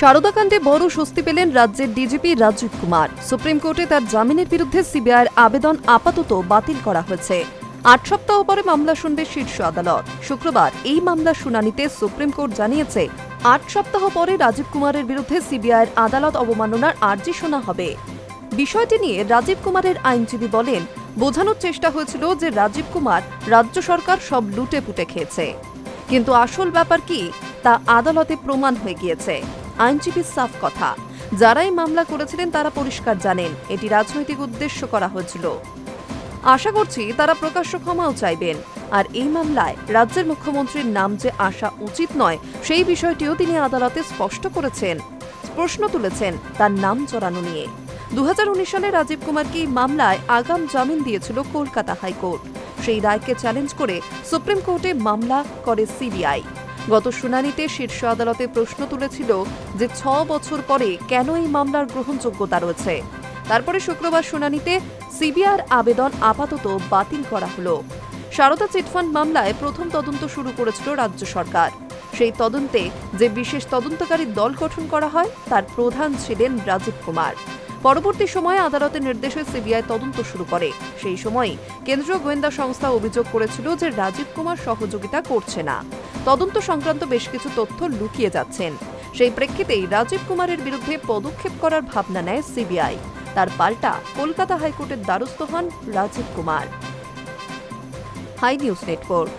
শারদাকাণ্ডে বড় স্বস্তি পেলেন রাজ্যের ডিজিপি রাজীব কুমার। সুপ্রিম কোর্টে তার জামিনের বিরুদ্ধে সিবিআইয়ের আবেদন আপাতত বাতিল করা হয়েছে। আট সপ্তাহ পরে মামলা শুনবে শীর্ষ আদালত। শুক্রবার এই মামলার শুনানিতে সুপ্রিম কোর্ট জানিয়েছে, আট সপ্তাহ পরে রাজীব কুমারের বিরুদ্ধে সিবিআইয়ের আদালত অবমাননার আর্জি শোনা হবে। বিষয়টি নিয়ে রাজীব কুমারের আইনজীবী বলেন, বোঝানোর চেষ্টা হয়েছিল যে রাজীব কুমার রাজ্য সরকার সব লুটে পুটে খেয়েছে। কিন্তু আসল ব্যাপার কি, তা আদালতে প্রমাণ হয়ে গিয়েছে। আইনজীবী সাফ কথা। যারাই মামলা করেছিলেন, তারা পরিষ্কার জানেন, এটি রাজনৈতিক উদ্দেশ্য করা হয়েছিল। আশা করছি তারা প্রকাশ্য ক্ষমাও চাইবেন। আর এই মামলায় রাজ্যের মুখ্যমন্ত্রীর নাম যে আসা উচিত নয়, সেই বিষয়টিও তিনি আদালতে স্পষ্ট করেছেন। প্রশ্ন তুলেছেন তার নাম চড়ানো নিয়ে। দু হাজার উনিশ সালে রাজীব কুমারকে মামলায় আগাম জামিন দিয়েছিল কলকাতা হাইকোর্ট? সেই রায়কে চ্যালেঞ্জ করে সুপ্রিম কোর্টে মামলা করে সিবিআই। গত শুনানিতে শীর্ষ আদালতে প্রশ্ন তুলেছিল যে ছ বছর পরে কেন এই মামলার গ্রহণযোগ্যতা রয়েছে। তারপরে শুক্রবার শুনানিতে সিবিআর আবেদন আপাতত বাতিল করা হলো। সারদা চিটফান্ড মামলায় প্রথম তদন্ত শুরু করেছিল রাজ্য সরকার। সেই তদন্তে যে বিশেষ তদন্তকারী দল গঠন করা হয়, তার প্রধান ছিলেন রাজীব কুমার। পরবর্তী সময়ে আদালতের নির্দেশে সিবিআই তদন্ত শুরু করে। সেই সময় কেন্দ্রীয় গোয়েন্দা সংস্থা অভিযোগ করেছিল যে রাজীব কুমার সহযোগিতা করছে না। তদন্ত সংক্রান্ত বেশ কিছু তথ্য লুকিয়ে যাচ্ছেন। সেই প্রেক্ষিতেই রাজীব কুমারের বিরুদ্ধে পদক্ষেপ করার ভাবনা নেয় সিবিআই। তার পাল্টা কলকাতা হাইকোর্টের দ্বারস্থ হন Rajeev Kumar. High news network.